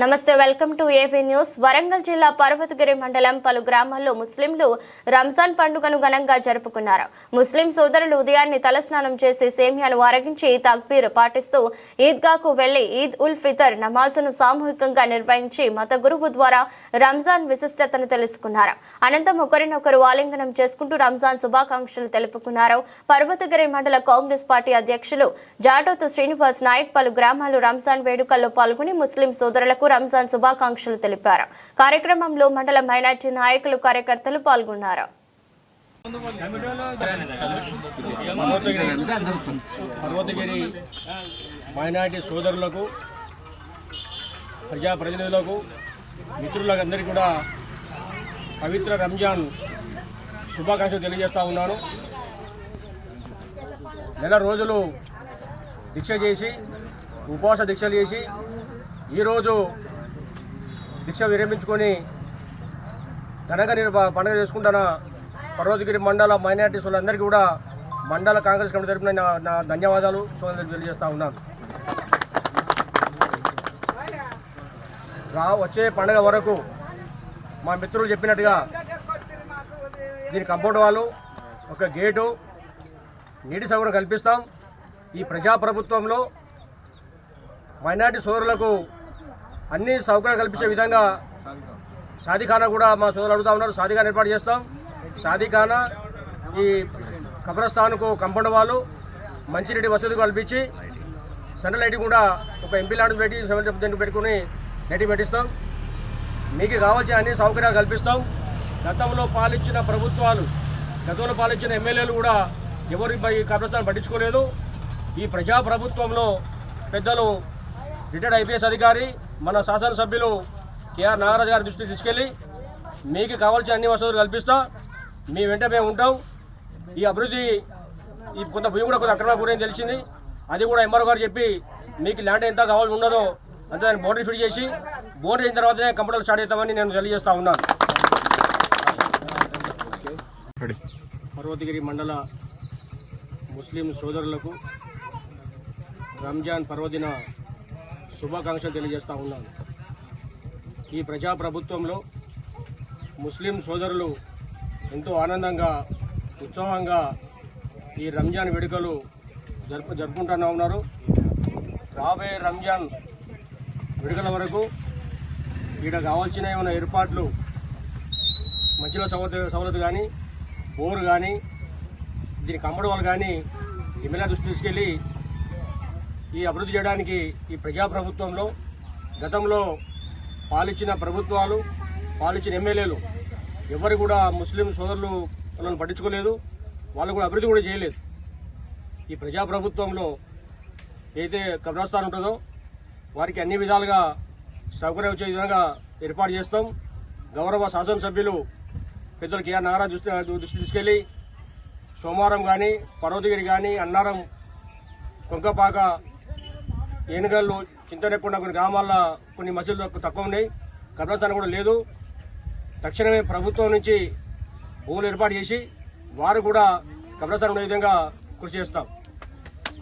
నమస్తే welcome to AP news. Warangal జిల్లా పర్వతగిరి మండలం పలు గ్రామాల్లో ముస్లింలు రంజాన్ పండుగను ఘనంగా జరుపుకున్నారు. ముస్లిం సోదరులు ఉదయాన్నే తలస్నానం చేసి సేమియాను అరగించి తక్బీర్ పాటిస్తూ ఈద్గాకు వెళ్ళి ఈద్ ఉల్ ఫితర్ నమాజును సామూహికంగా నిర్వహించి మత గురువు ద్వారా రంజాన్ విశిష్టతను తెలుసుకున్నారు. అనంతరం ఒకరినొకరు ఆలింగనం చేసుకుంటూ రంజాన్ శుభాకాంక్షలు తెలుపుకున్నారు. పర్వతగిరి మండల కాంగ్రెస్ పార్టీ అధ్యక్షులు జాటోతు శ్రీనివాస్ నాయక్ పలు గ్రామాలు రంజాన్ వేడుకల్లో పాల్గొని ముస్లిం సోదరులకు రంజాన్ శుభాకాంక్షలు తెలిపారు. కార్యక్రమంలో మండల మైనార్టీ నాయకులు కార్యకర్తలు పాల్గొన్నారు. పర్వతగిరి మైనార్టీ సోదరులకు ప్రజాప్రతినిధులకు మిత్రులకు అందరికీ కూడా పవిత్ర రంజాన్ శుభాకాంక్షలు తెలియజేస్తా ఉన్నాను. నెల రోజులు దీక్ష చేసి ఉపవాస దీక్షలు చేసి ఈరోజు దీక్ష విరమించుకొని ఘనంగా నేను పండుగ చేసుకుంటున్న పర్వతగిరి మండల మైనార్టీస్ వాళ్ళందరికీ కూడా మండల కాంగ్రెస్ కమిటీ తరఫున నా నా ధన్యవాదాలు సోదరులకు తెలియజేస్తూ ఉన్నాను. రా వచ్చే పండుగ వరకు మా మిత్రులు చెప్పినట్టుగా దీని కంపౌండ్ వాళ్ళు ఒక గేటు నీటి సౌకర్యం కల్పిస్తాం. ఈ ప్రజాప్రభుత్వంలో మైనార్టీ సోదరులకు అన్ని సౌకర్యాలు కల్పించే విధంగా షాదీఖానా కూడా మా సోదరులు అడుగుతా ఉన్నారు. షాదీఖానా ఏర్పాటు చేస్తాం. షాదీఖానా ఈ కబ్రస్థాన్కు కంపౌండ్ వాళ్ళు మంచినీటి వసతి కల్పించి సెంట్రల్ లైటింగ్ కూడా ఒక ఎంపీ లాంటి పెట్టి సెవెన్ పర్సెంట్ పెట్టుకుని లైటింగ్ పెట్టిస్తాం. మీకు కావాల్సిన అన్ని సౌకర్యాలు కల్పిస్తాం. గతంలో పాలించిన ప్రభుత్వాలు గతంలో పాలించిన ఎమ్మెల్యేలు కూడా ఎవరు ఈ కబ్రస్థానం పట్టించుకోలేదు. ఈ ప్రజాప్రభుత్వంలో పెద్దలు రిటైర్డ్ ఐపీఎస్ అధికారి మన శాసనసభ్యులు కేఆర్ నాగరాజు గారి దృష్టికి తీసుకెళ్ళి మీకు కావాల్సిన అన్ని వసతులు కల్పిస్తా. మీ వెంట మేము ఉంటాం. ఈ అభివృద్ధి ఈ కొంత భూమి కూడా కొంత అక్రమ గురైంది తెలిసింది. అది కూడా ఎంఆర్ఓ గారు చెప్పి మీకు ల్యాండ్ ఎంత కావాల్సి ఉన్నదో అంతే దాన్ని బోర్డర్ ఫిట్ చేసి బోర్డర్ అయిన తర్వాతనే కంప్యూటర్ స్టార్ట్ అవుతామని నేను తెలియజేస్తా ఉన్నాను పర్వతగిరి మండల ముస్లిం సోదరులకు రంజాన్ పర్వదిన శుభాకాంక్షలు తెలియజేస్తా ఉన్నాను. ఈ ప్రజాప్రభుత్వంలో ముస్లిం సోదరులు ఎంతో ఆనందంగా ఉత్సవంగా ఈ రంజాన్ వేడుకలు జరుపు జరుపుకుంటూనే ఉన్నారు. రాబోయే రంజాన్ వేడుకల వరకు ఇక్కడ కావాల్సిన ఏమైనా ఏర్పాట్లు మంచిలో సవలతు సవలతు కానీ బోరు కానీ దీని కమ్మడి వాళ్ళు కానీ ఎమ్మెల్యే దృష్టి తీసుకెళ్ళి ఈ అభివృద్ధి చేయడానికి ఈ ప్రజాప్రభుత్వంలో గతంలో పాలించిన ప్రభుత్వాలు పాలించిన ఎమ్మెల్యేలు ఎవరు కూడా ముస్లిం సోదరులు వాళ్ళని పట్టించుకోలేదు వాళ్ళు కూడా అభివృద్ధి కూడా చేయలేదు. ఈ ప్రజాప్రభుత్వంలో ఏదైతే కబ్రస్థాన్ ఉంటుందో వారికి అన్ని విధాలుగా సౌకర్యం వచ్చే విధంగా ఏర్పాటు చేస్తాం. గౌరవ శాసనసభ్యులు పెద్దలు కేఆర్ నారా దృష్టి దృష్టి తీసుకెళ్ళి సోమవారం కానీ పర్వతగిరి కానీ అన్నారం కొంకపాక ఏనుగల్లు చింతనకుండా కొన్ని గ్రామాల్లో కొన్ని మసీదులు తక్కువ- తక్కువ ఉన్నాయి. కబ్రస్థానం కూడా లేదు. తక్షణమే ప్రభుత్వం నుంచి భూములు ఏర్పాటు చేసి వారు కూడా కబ్రస్థానం ఉండే విధంగా కృషి చేస్తాం.